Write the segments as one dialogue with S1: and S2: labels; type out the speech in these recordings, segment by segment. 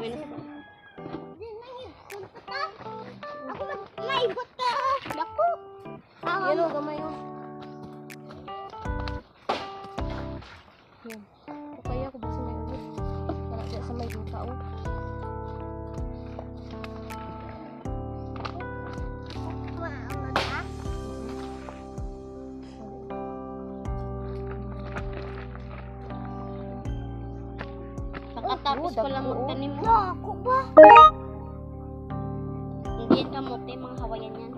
S1: Ako maibot ka. Naku.
S2: Yan o, gamay o. Nakatapos
S3: Oo,
S2: pa lang magtanim mo.
S1: Naku ba?
S2: Hindi yan kamote, mga hawayan yan.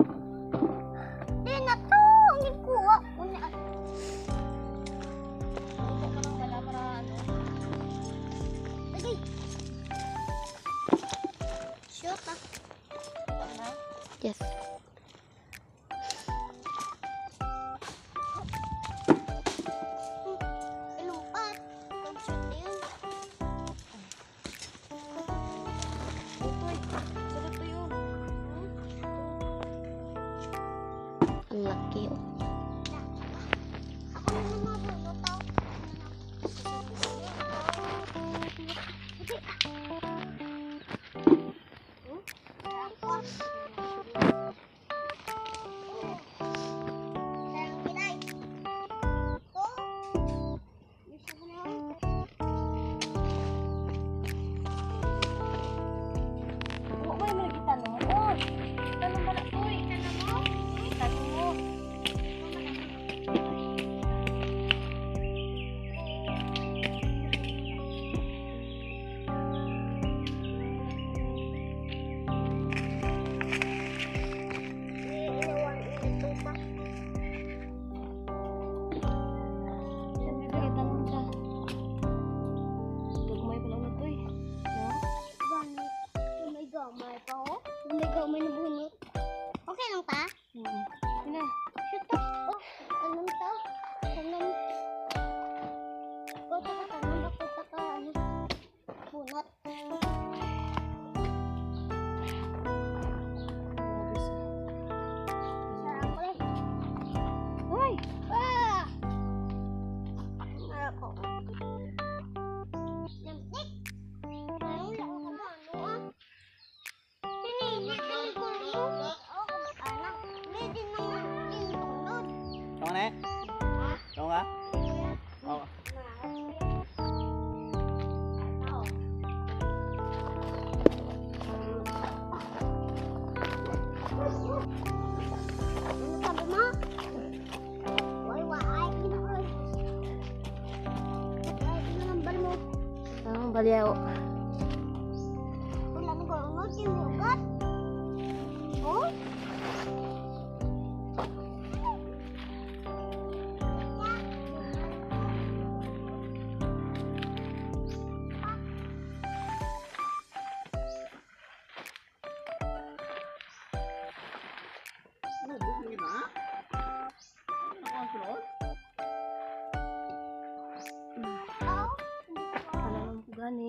S1: Ang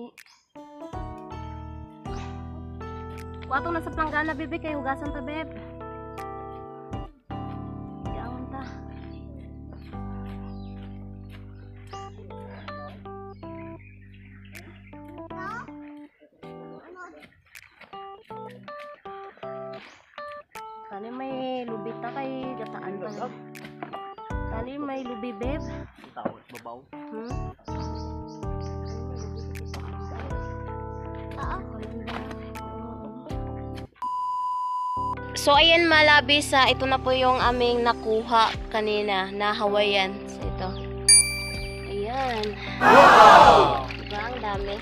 S2: gani. Wato na sa planggana, bebe, kay hugasan ta, beb. Yaon ta. Kani may lubita kay gataan pa. Kani may lubi, beb.
S3: Tawag, babaw.
S2: Hmm? So ayan malabi sa ito na po yung aming nakuha kanina na Hawaiian. So ito. Ayan. Diba ang dami?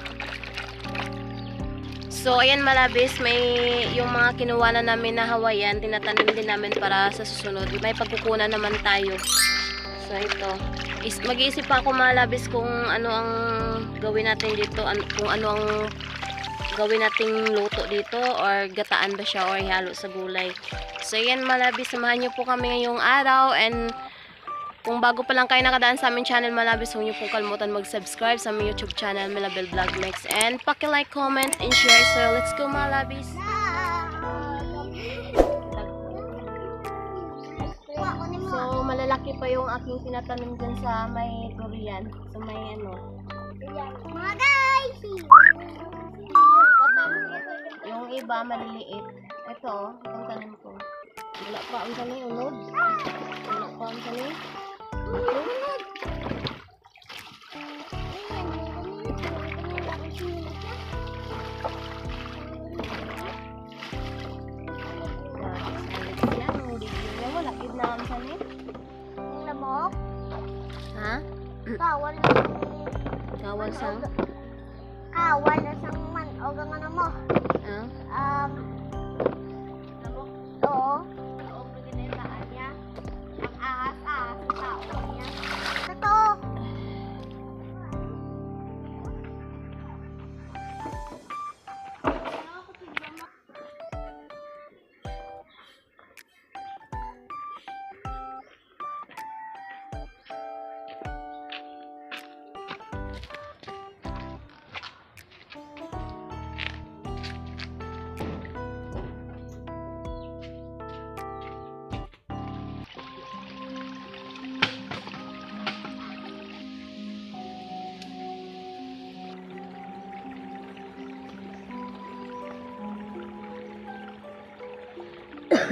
S2: So ayan malabis may yung mga kinuha na namin na Hawaiian tinatanim din namin para sa susunod. May pagkukunan naman tayo. So ito. Is, mag-iisip pa ako malabis kung ano ang gawin natin dito, an- kung ano ang gawin nating luto dito or gataan ba siya or ihalo sa gulay. So yan malabi, samahan niyo po kami ngayong araw and kung bago pa lang kayo nakadaan sa aming channel Malabis, huwag niyo pong kalimutan mag-subscribe sa aming YouTube channel Malabel Vlog Mix and paki-like, comment, and share. So let's go Malabis! So malalaki pa yung aking tinatanim dyan sa may durian. So may ano.
S1: Mga guys! See you.
S2: maliliit. Ito, oh, itong tanim ko. Wala pa ang kani unod. Wala pa ang ang ang kani.
S1: Lamok.
S2: Ha?
S1: Kawal na
S2: Kawal sang?
S1: Kawal na man. O gano'n mo.
S2: Ah?
S1: Um. Oo.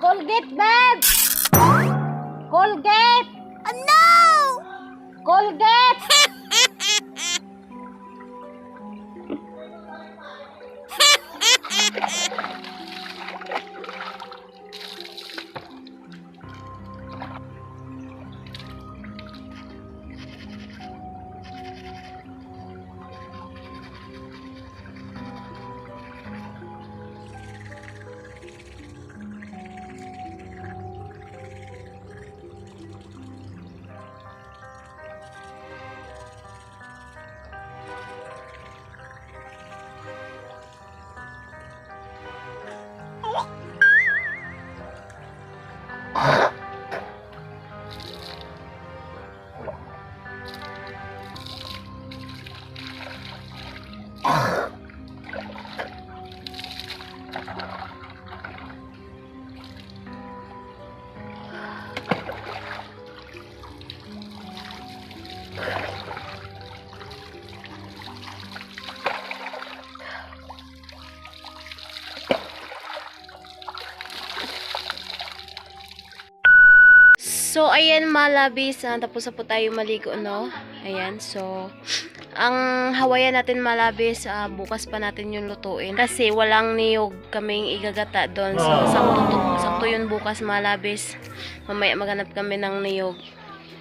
S1: Colgate, babe! Colgate! Oh, no! Colgate!
S2: Ayan malabis. Ah, tapos na po tayo maligo, no? Ayan, so... Ang hawayan natin malabis, ah, bukas pa natin yung lutuin. Kasi walang niyog kaming igagata doon. So, sakto, to- sakto yun bukas malabis. Mamaya maghanap kami ng niyog.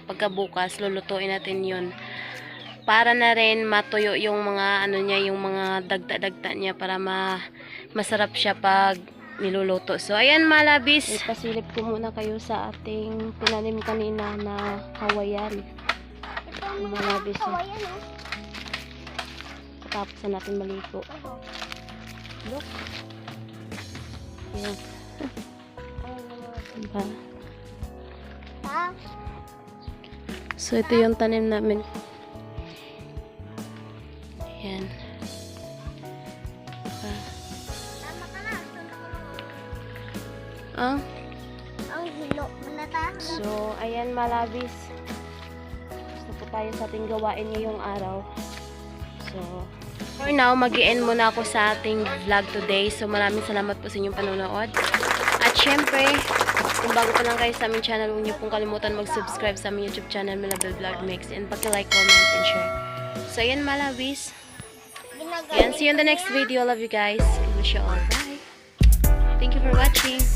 S2: Pagkabukas, lulutuin natin yun. Para na rin matuyo yung mga ano niya, yung mga dagta-dagta niya para ma masarap siya pag niluluto. So, ayan malabis. Ipasilip ko muna kayo sa ating tinanim kanina na
S1: mga
S2: Malabis, oh. Tapos na natin maligo. Look. Ayan. Diba? So, ito yung tanim namin. Ayan. Ah?
S1: Ang hilo mo na.
S2: So, ayan malabis. Gusto po tayo sa ating gawain ngayong araw. So, for now, mag end muna ako sa ating vlog today. So, maraming salamat po sa inyong panonood. At syempre, kung bago pa lang kayo sa aming channel, huwag niyo pong kalimutan mag-subscribe sa aming YouTube channel, Milabel Vlog Mix. And paki-like, comment, and share. So, ayan malabis. Ayan, see you in the next video. Love you guys. I wish you all bye. Thank you for watching.